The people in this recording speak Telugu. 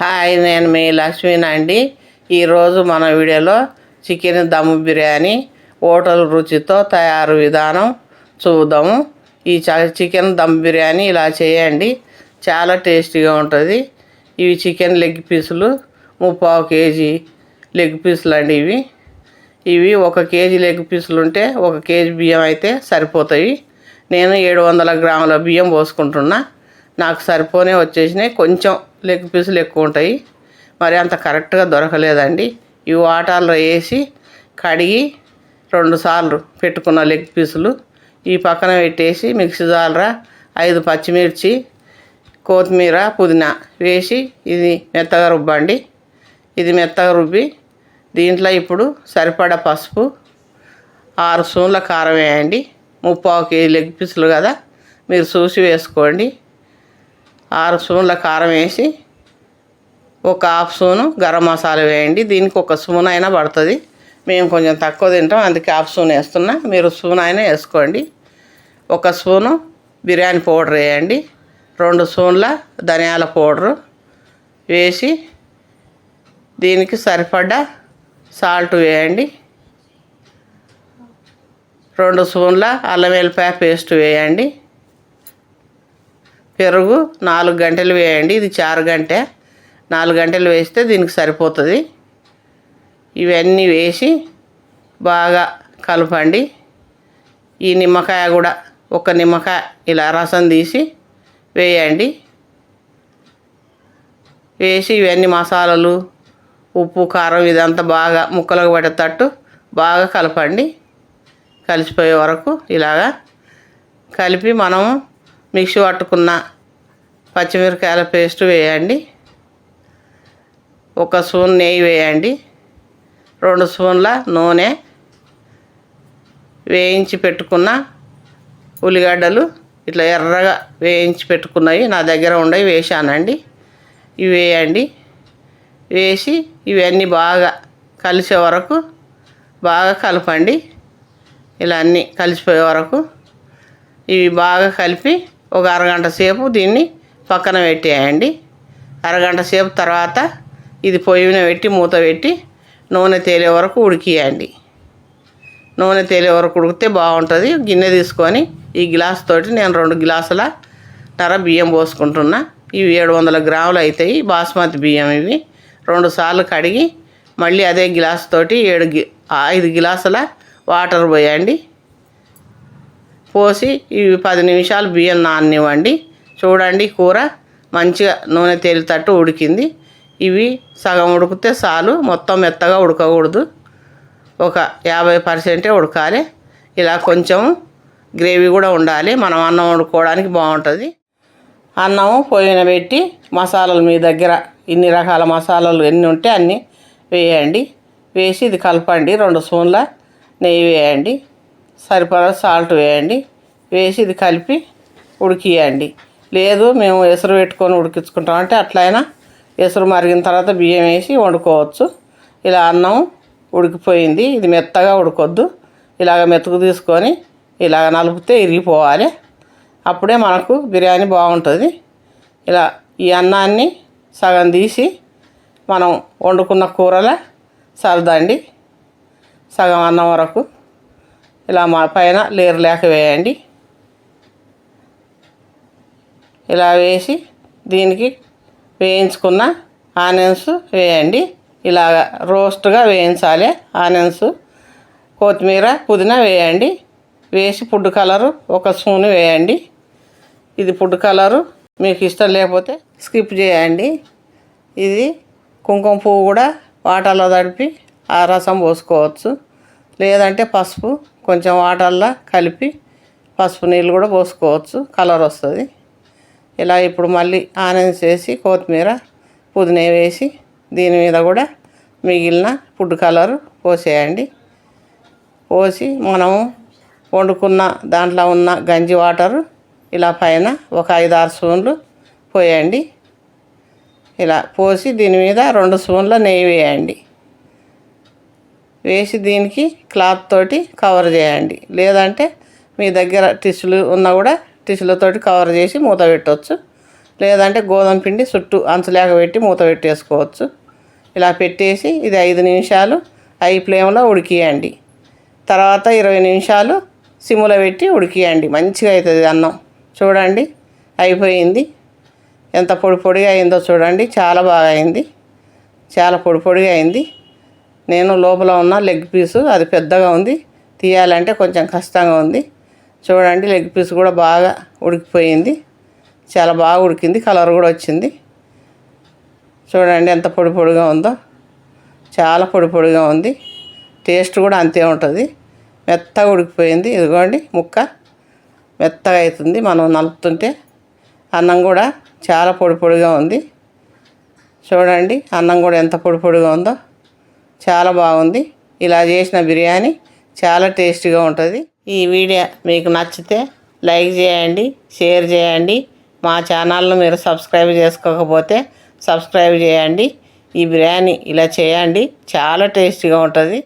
హాయ్ నేను మీ లక్ష్మీని అండి. ఈరోజు మన వీడియోలో చికెన్ దమ్ బిర్యానీ హోటల్ రుచితో తయారు విధానం చూద్దాము. ఈ చ- చికెన్ దమ్ బిర్యానీ ఇలా చేయండి. చాలా టేస్టీగా ఉంటుంది. ఇవి చికెన్ లెగ్ పీసులు ముప్పావు కేజీ లెగ్ పీసులు అండి ఇవి. ఇవి ఒక కేజీ లెగ్ పీసులు ఉంటే ఒక కేజీ బియ్యం అయితే సరిపోతాయి. నేను ఏడు వందల గ్రాముల బియ్యం పోసుకుంటున్నా. నాకు సరిపోనే వచ్చేసినాయి. కొంచెం లెగ్ పీసులు ఎక్కువ ఉంటాయి. మరి అంత కరెక్ట్గా దొరకలేదండి. ఈ వాటాల్లో వేసి కడిగి రెండు సార్లు పెట్టుకున్న లెగ్ పీసులు. ఈ పక్కన పెట్టేసి మిక్సీ జాలరా ఐదు పచ్చిమిర్చి కొత్తిమీర పుదీనా వేసి ఇది మెత్తగా రుబ్బండి. ఇది మెత్తగా రుబ్బి దీంట్లో ఇప్పుడు సరిపడా పసుపు ఆరు స్పూన్ల కారం వేయండి. ముప్పావు కేజీ లెగ్ పీసులు కదా. మీరు చూసి వేసుకోండి. ఆరు స్పూన్ల కారం వేసి ఒక హాఫ్ స్పూను గరం మసాలా వేయండి. దీనికి ఒక స్పూన్ అయినా పడుతుంది. మేము కొంచెం తక్కువ తింటాం. అందుకే హాఫ్ స్పూన్ వేస్తున్నా. మీరు స్పూన్ అయినా వేసుకోండి. ఒక స్పూను బిర్యానీ పౌడర్ వేయండి. రెండు స్పూన్ల ధనియాల పౌడరు వేసి దీనికి సరిపడ్డ సాల్ట్ వేయండి. రెండు స్పూన్ల అల్లం వెల్లిపాయ పేస్ట్ వేయండి. పెరుగు నాలుగు గంటలు వేయండి. ఇది చారు గంట. నాలుగు గంటలు వేస్తే దీనికి సరిపోతుంది. ఇవన్నీ వేసి బాగా కలపండి. ఈ నిమ్మకాయ కూడా ఒక నిమ్మకాయ ఇలా రసం తీసి వేయండి. వేసి ఇవన్నీ మసాలాలు ఉప్పు కారం ఇదంతా బాగా ముక్కలకు పడేటట్టు బాగా కలపండి. కలిసిపోయే వరకు ఇలాగా కలిపి మనము మిక్సీ పట్టుకున్న పచ్చిమిరకాయల పేస్ట్ వేయండి. ఒక స్పూన్ నెయ్యి వేయండి. రెండు స్పూన్ల నూనె వేయించి పెట్టుకున్న ఉల్లిగడ్డలు ఇట్లా ఎర్రగా వేయించి పెట్టుకున్నవి నా దగ్గర ఉండవి వేసానండి ఇవి వేయండి. వేసి ఇవన్నీ బాగా కలిసే వరకు బాగా కలపండి. ఇలా అన్నీ కలిసిపోయే వరకు ఇవి బాగా కలిపి ఒక అరగంట సేపు దీన్ని పక్కన పెట్టేయండి. అరగంట సేపు తర్వాత ఇది పొయ్యిన పెట్టి మూత పెట్టి నూనె తేలే వరకు ఉడికియండి. నూనె తేలే వరకు ఉడికితే బాగుంటుంది. గిన్నె తీసుకొని ఈ గ్లాస్ తోటి నేను రెండు గ్లాసుల నర బియ్యం పోసుకుంటున్నా. ఇవి ఏడు వందల గ్రాములు అవుతాయి బాస్మతి బియ్యం ఇవి. రెండు సార్లు కడిగి మళ్ళీ అదే గ్లాస్ తోటి ఏడు గి ఐదు గ్లాసుల వాటర్ పోయండి. పోసి ఇవి పది నిమిషాలు బియ్యం నాననివ్వండి. చూడండి కూర మంచిగా నూనె తేలితట్టు ఉడికింది. ఇవి సగం ఉడికితే చాలు మొత్తం మెత్తగా ఉడకకూడదు. ఒక యాభై పర్సెంటే ఉడకాలి. ఇలా కొంచెం గ్రేవీ కూడా ఉండాలి. మనం అన్నం వండుకోవడానికి బాగుంటుంది. అన్నం పోయిన పెట్టి మసాలాలు మీ దగ్గర ఇన్ని రకాల మసాలాలు ఎన్ని ఉంటే అన్నీ వేయండి. వేసి ఇది కలపండి. రెండు స్పూన్ల నెయ్యి వేయండి. సరిపడా సాల్ట్ వేయండి. వేసి ఇది కలిపి ఉడికియండి. లేదు మేము ఎసురు పెట్టుకొని ఉడికించుకుంటాం. అంటే అట్లయినా ఎసురు మరిగిన తర్వాత బియ్యం వేసి వండుకోవచ్చు. ఇలా అన్నం ఉడికిపోయింది. ఇది మెత్తగా ఉడకొద్దు. ఇలాగ మెతుకు తీసుకొని ఇలాగ నలిపితే ఇరిగిపోవాలి. అప్పుడే మనకు బిర్యానీ బాగుంటుంది. ఇలా ఈ అన్నాన్ని సగం తీసి మనం వండుకున్న కూరల సరదండి. సగం అన్నం వరకు ఇలా మా పైన లేరు లేక వేయండి. ఇలా వేసి దీనికి వేయించుకున్న ఆనియన్స్ వేయండి. ఇలాగ రోస్ట్గా వేయించాలి. ఆనియన్స్ కొత్తిమీర పుదీనా వేయండి. వేసి ఫుడ్ కలరు ఒక స్పూన్ వేయండి. ఇది ఫుడ్ కలరు. మీకు ఇష్టం లేకపోతే స్కిప్ చేయండి. ఇది కుంకుమ పువ్వు కూడా వాటర్లో తడిపి ఆ రసం పోసుకోవచ్చు. లేదంటే పసుపు కొంచెం వాటర్లో కలిపి పసుపు నీళ్ళు కూడా పోసుకోవచ్చు కలర్ వస్తుంది. ఇలా ఇప్పుడు మళ్ళీ ఆనియన్స్ వేసి కొత్తిమీర పుదీనా వేసి దీని మీద కూడా మిగిలిన ఫుడ్ కలర్ పోసేయండి. పోసి మనము వండుకున్న దాంట్లో ఉన్న గంజి వాటరు ఇలా పైన ఒక ఐదు ఆరు స్పూన్లు పోయండి. ఇలా పోసి దీని మీద రెండు స్పూన్ల నెయ్యి వేయండి. వేసి దీనికి క్లాత్ తోటి కవర్ చేయండి. లేదంటే మీ దగ్గర టిష్యూలు ఉన్నా కూడా టిష్యూలతోటి కవర్ చేసి మూత పెట్టవచ్చు లేదంటే గోధుమ పిండి చుట్టూ అంచులేక పెట్టి మూత పెట్టేసుకోవచ్చు. ఇలా పెట్టేసి ఇది ఐదు నిమిషాలు ఐ ఫ్లేమ్లో ఉడికియండి. తర్వాత ఇరవై నిమిషాలు సిమ్లో పెట్టి ఉడికియండి. మంచిగా అవుతుంది అన్నం. చూడండి అయిపోయింది. ఎంత పొడి పొడిగా అయిందో చూడండి. చాలా బాగా అయింది. చాలా పొడి పొడిగా అయింది. నేను లోపల ఉన్న లెగ్ పీసు అది పెద్దగా ఉంది. తీయాలంటే కొంచెం కష్టంగా ఉంది. చూడండి లెగ్ పీస్ కూడా బాగా ఉడికిపోయింది. చాలా బాగా ఉడికింది. కలర్ కూడా వచ్చింది. చూడండి ఎంత పొడి పొడిగా ఉందో. చాలా పొడి పొడిగా ఉంది. టేస్ట్ కూడా అంతే ఉంటుంది. మెత్తగా ఉడికిపోయింది. ఇదిగోండి ముక్క మెత్తగా అవుతుంది. మనం నలుపుతుంటే అన్నం కూడా చాలా పొడి పొడిగా ఉంది. చూడండి అన్నం కూడా ఎంత పొడి పొడిగా ఉందో. చాలా బాగుంది. ఇలా చేసిన బిర్యానీ చాలా టేస్టీగా ఉంటుంది. ఈ వీడియో మీకు నచ్చితే లైక్ చేయండి షేర్ చేయండి. మా ఛానల్ను మీరు సబ్స్క్రైబ్ చేసుకోకపోతే సబ్స్క్రైబ్ చేయండి. ఈ బిర్యానీ ఇలా చేయండి. చాలా టేస్టీగా ఉంటుంది.